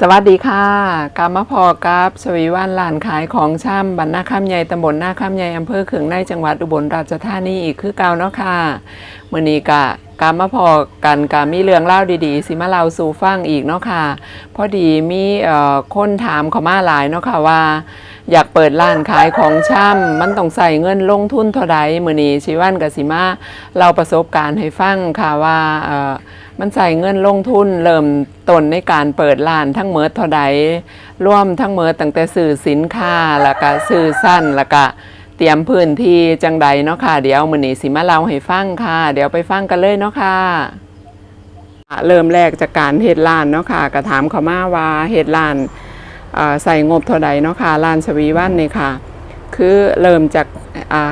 สวัสดีค่ะกามาพอกับชวีวันลานขายของช่ำบรรณาข้ามใหญ่ตำบลหน้าคำใหญ่อำเภอเขืองในจังหวัดอุบลราชธานีอีกคือเก่าเนาะค่ะมื่อนี้กะกามาพอกันกามีเรื่องเล่าดีๆ สิมาเล่าสู่ฟังอีกเนาะค่ะพอดีมีคนถามเขามาหลายเนาะค่ะว่า อยากเปิดร้านขายของช่ำมันต้องใส่เงินลงทุนเท่าใดมื่อนี้ชีวันกับสิมาเราประสบการณ์ให้ฟังค่ะว่ามันใส่เงินลงทุนเริ่มต้นในการเปิดร้านทั้งเมิดเท่าใดร่วมทั้งเมิดตั้งแต่สื่อสินค้าแล้วก็สื่อสั้นแล้วก็ เตรียมพื้นที่จังใดเนาะค่ะ เดี๋ยวมือนี้สิมาเล่าให้ฟังค่ะ เดี๋ยวไปฟังกันเลยเนาะค่ะเริ่มแรกจากการเฮ็ดร้านเนาะค่ะก็ถามเขามาว่าเฮ็ดร้านใส่งบเท่าใดเนาะค่ะร้านชวีวันนี่ค่ะ คือเริ่มจาก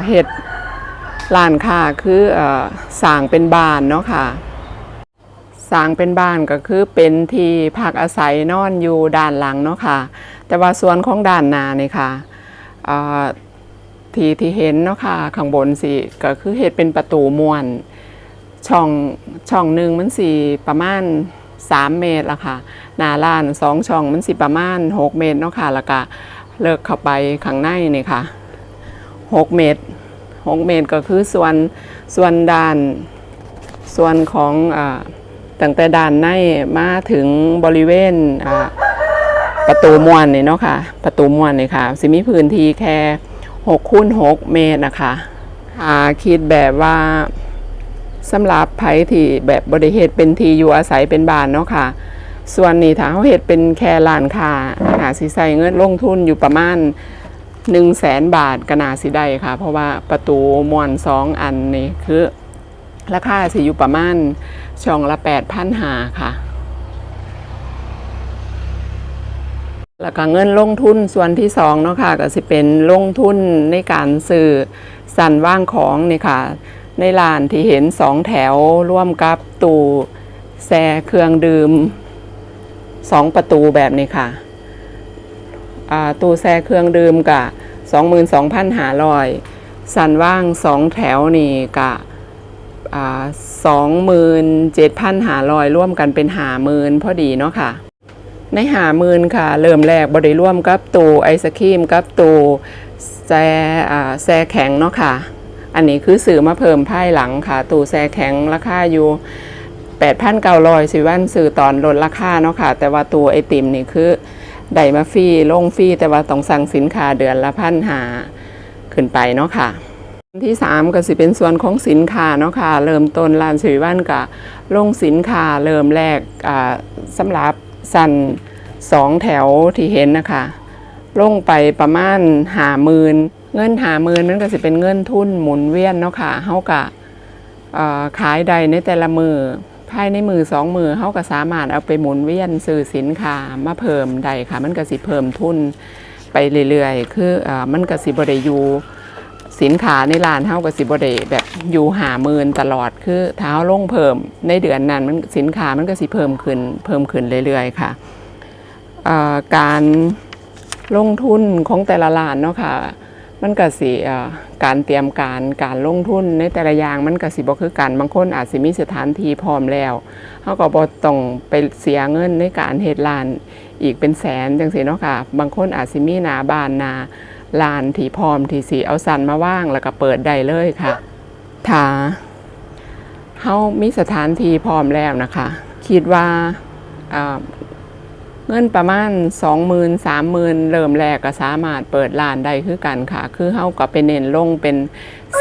เฮ็ดร้านค่ะคืออสร้างเป็นบ้านเนาะค่ะสร้างเป็นบ้านก็คือเป็นที่พักอาศัยนอนอยู่ด้านหลังเนาะค่ะ แต่ว่าส่วนของด้านหน้านี่ค่ะ ที่ที่เห็นเนาะค่ะข้างบนสิก็คือเฮ็ดเป็นประตูมวน ช่องช่องหนึ่งมันสิประมาณ 3 เมตรละค่ะหน้าร้านสองช่องมันสิประมาณ 6 เมตรเนาะค่ะแล้วก็เลิกเข้าไปข้างในนี่ค่ะ 6 เมตร 6 เมตรก็คือส่วนส่วนด้าน ส่วนของอ่าตั้งแต่ด้านในมาถึงบริเวณอ่าประตูมวนนี่เนาะค่ะ ประตูมวนนี่ค่ะสิมีพื้นที่แค่ 6คูณ6เมตรนะคะอาคิดแบบว่าสำหรับไผที่แบบบริเหตุเป็นที่อยู่อาศัยเป็นบ้านเนาะค่ะ ส่วนนี้ถ้าเขาเฮ็ดเป็นแค่ร้านค้าหาสิใส่เงินลงทุนอยู่ประมาณ1 0 0 0 0แสนบาทกนาสิได้ค่ะ เพราะว่าประตูมวนสองอันนี่คือ ราคาสิอยู่ประมาณช่องละแปดพันหาค่ะ แล้วก็เงินลงทุนส่วนที่สองเนาะค่ะก็สิเป็นลงทุนในการซื้อสันว่างของนี่ค่ะ ในร้านที่เห็นสองแถวร่วมกับตู้แช่เครื่องดื่มสองประตูแบบนี้ค่ะตู้แช่เครื่องดื่มกะสองหมื่นสองพันหาลอยสันว่างสองแถวนี่กะสองหมื่นเจ็ดพันหาลอยร่วมกันเป็นหาหมื่นพอดีเนาะค่ะ ในหาหมื่นค่ะ เริ่มแรกบริร่วมกับตูไอศครีมกับตูแซ่แซแข็งเนาะค่ะ อันนี้คือสื่อมาเพิ่มภายหลังค่ะ ตูแซแข็งราคาอยู่8,900สิวันสื่อตอนลดราคาเนาะค่ะ แต่ว่าตัวไอติมนี่คือได้มาฟรีลงฟรีแต่ว่าต้องสั่งสินค้าเดือนละพันหาขึ้นไปเนาะค่ะที่3ก็สิเป็นส่วนของสินค้าเนาะค่ะเริ่มต้นร้านสวีวันกับลงสินค้าเริ่มแรกอ่าสำหรับ สั่นสองแถวที่เห็นนะคะลงไปประมาณหาหมื่นเงินหาหมื่นมันก็สิเป็นเงินทุนหมุนเวียนเนาะค่ะเฮากะขายใดในแต่ละมือภายในมือสองมือเฮาก็สามารถเอาไปหมุนเวียนซื้อสินค้ามาเพิ่มได้ค่ะ มันก็สิเพิ่มทุนไปเรื่อยๆ คืออมันก็สิบ่ได้อยู่ สินค้าในร้านเท่ากับสิบเดแบบอยู่หาหมื่นตลอดคือเท้าลงเพิ่ม ในเดือนนั้นมันสินค้ามันก็สิเพิ่มขึ้นเพิ่มขึ้นเรื่อยๆค่ะการลงทุนของแต่ละร้านเนาะค่ะมันก็สิการเตรียมการการลงทุนในแต่ละอย่างมันก็สิบ่คือกันบางคนอาจสิมีสถานที่พร้อมแล้วเขาก็บ่ต้องไปเสียเงินในการเฮ็ดร้านอีกเป็นแสนจังซี่เนาะค่ะ บางคนอาจสิมีหนาบ้านหนา ลานที่พร้อมที่สีเอาสันมาว่างแล้วก็เปิดได้เลยค่ะ ถ้าเฮามีสถานที่พร้อมแล้วนะคะ คิดว่าเงินประมาณ20,000 30,000เริ่มแรกก็สามารถเปิดร้านได้คือกันค่ะ คือเฮาก็ไปเน้นลงเป็น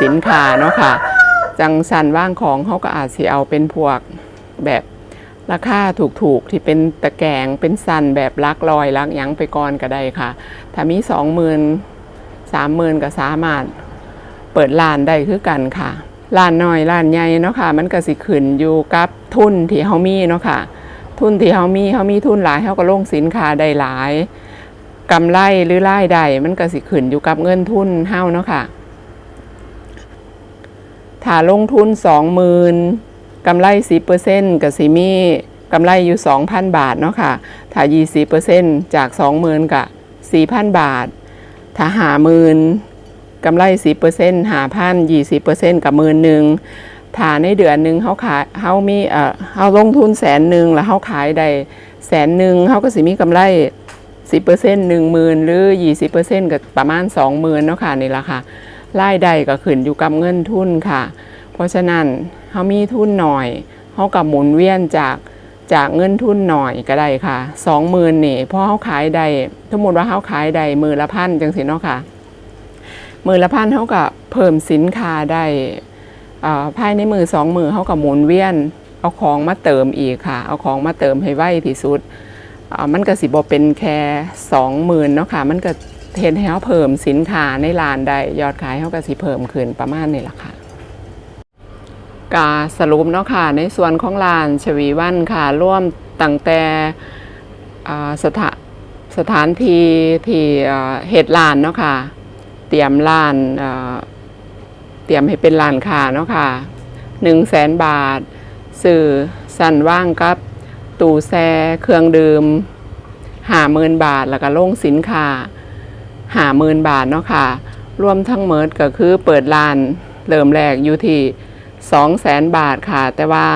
สินค้าเนาะค่ะ จังสันว่างของเฮาก็อาจสิเอาเป็นพวกแบบราคาถูกๆที่เป็นตะแกรงเป็นสันแบบลักลอยลักยังไปก่อนก็ได้ค่ะ ถ้ามีสองหมื่น สามหมื่นก็สามารถเปิดร้านได้คือกันค่ะร้านน้อยร้านใหญ่เนาะค่ะ มันก็สิขึ้นอยู่กับทุนที่เฮามีเนาะค่ะ ทุนที่เฮามีเฮามีทุนหลายเฮาก็ลงสินค้าได้หลายกำไรหรือรายได้มันก็สิขึ้นอยู่กับเงินทุนเฮาเนาะค่ะถ้าลงทุนสองหมื่นกำไรสิเปอร์เซ็นต์ก็สิมีกำไรอยู่2,000บาทเนาะค่ะ ถ้า20%จาก20,000กับ4,000บาท ถ้าหาหมื่นกำไร10%หาพัน20%กับหมื่นหนึ่งถ้าในเดือนหนึ่งเขาขายเขามีเอ่อเขาลงทุนแสนหนึ่งแล้วเขาขายได้แสนหนึ่งเขาก็สิมีกำไร10%หนึ่งหมื่นหรือ20%ก็ประมาณ20,000เนาะค่ะนี่ละค่ะรายได้ก็ขึ้นอยู่กับเงินทุนค่ะ เพราะฉะนั้นเขามีทุนหน่อยเขากับหมุนเวียนจาก จากเงินทุนหน่อยก็ได้ค่ะ20,000นี่เพราะเขาขายได้สมมติว่าเขาขายได้มือละพันจังสิเนาะค่ะมือละพันเขาก็เพิ่มสินค้าได้อ่าภายในมือสองมือเขาก็หมุนเวียน เอาของมาเติมอีกค่ะ เอาของมาเติมให้ไวที่สุดอ่ามันก็สิบอเป็นแค่สองหมื่นเนาะค่ะมันก็เห็นให้เขาเพิ่มสินค้าในร้านได้ยอดขายเขาก็สิเพิ่มขึ้นประมาณนี้แหละค่ะ กาสรุปเนาะค่ะในส่วนของร้านชวีวันค่ะร่วมตั้งแต่สถาสถานที่ที่เหตุลานเนาะค่ะ เตรียมร้านเเตรียมให้เป็นร้านค้าเนาะค่ะหนึ่งแสนบาท สื่อสั่นว่างกับตู้แช่เครื่องดื่มหาหมื่นบาทแล้วก็ลงสินค้าหาหมื่นบาทเนาะค่ะรวมทั้งเมิดก็คือเปิดร้านเริ่มแรกอยู่ที่ สองแสนบาทค่ะ แต่ว่า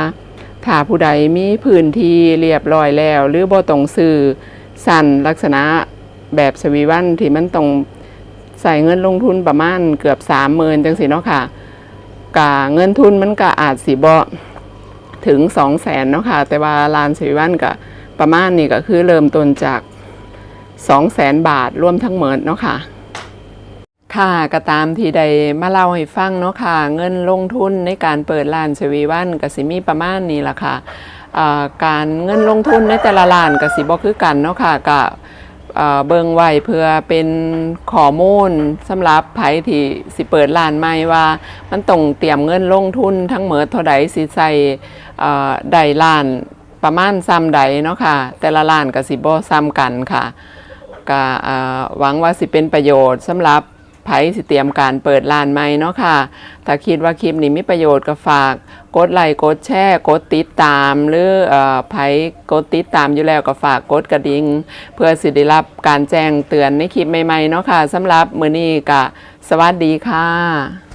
ถ้าผู้ใดมีพื้นที่เรียบร้อยแล้ว หรือบ่ต้องซื้อสั่นลักษณะแบบสวีวันที่มันต้องใส่เงินลงทุนประมาณเกือบสามหมื่นจังสิเนาะค่ะกะเงินทุนมันก็อาจสิบ่ถึงสองแสนเนาะค่ะแต่ว่าลานสวีวันก็ประมาณนี้ก็คือเริ่มต้นจากสองแสนบาทรวมทั้งหมดเนาะค่ะ ค่ะก็ตามที่ได้มาเล่าให้ฟังเนาะค่ะ เงินลงทุนในการเปิดร้านชวีวันกสิมีประมาณนี้ล่ะค่ะการเงินลงทุนในแต่ละร้านกสิบ่คือกันเนาะค่ะก็เอ่อเบิงไว้เพื่อเป็นข้อมูลสำหรับไผที่สิเปิดร้านใหม่ว่า มันต้องเตรียมเงินลงทุนทั้งเหมดเท่าใดสิใส่ได้ร้านประมาณซ้ำใดเนาะค่ะ แต่ละร้านกสิบ่ซ้ำกันค่ะก็หวังว่าสิเป็นประโยชน์สำหรับ ไผสิเตรียมการเปิดลานใหม่เนาะค่ะ ถ้าคิดว่าคลิปนี้มีประโยชน์ก็ฝาก กดไลค์กดแชร์กดติดตามหรืออ่อไผกดติดตามอยู่แล้วก็ฝากกดกระดิ่งเพื่อสิได้รับการแจ้งเตือนในคลิปใหม่ๆเนาะค่ะสำหรับมื้อนี้ก็สวัสดีค่ะ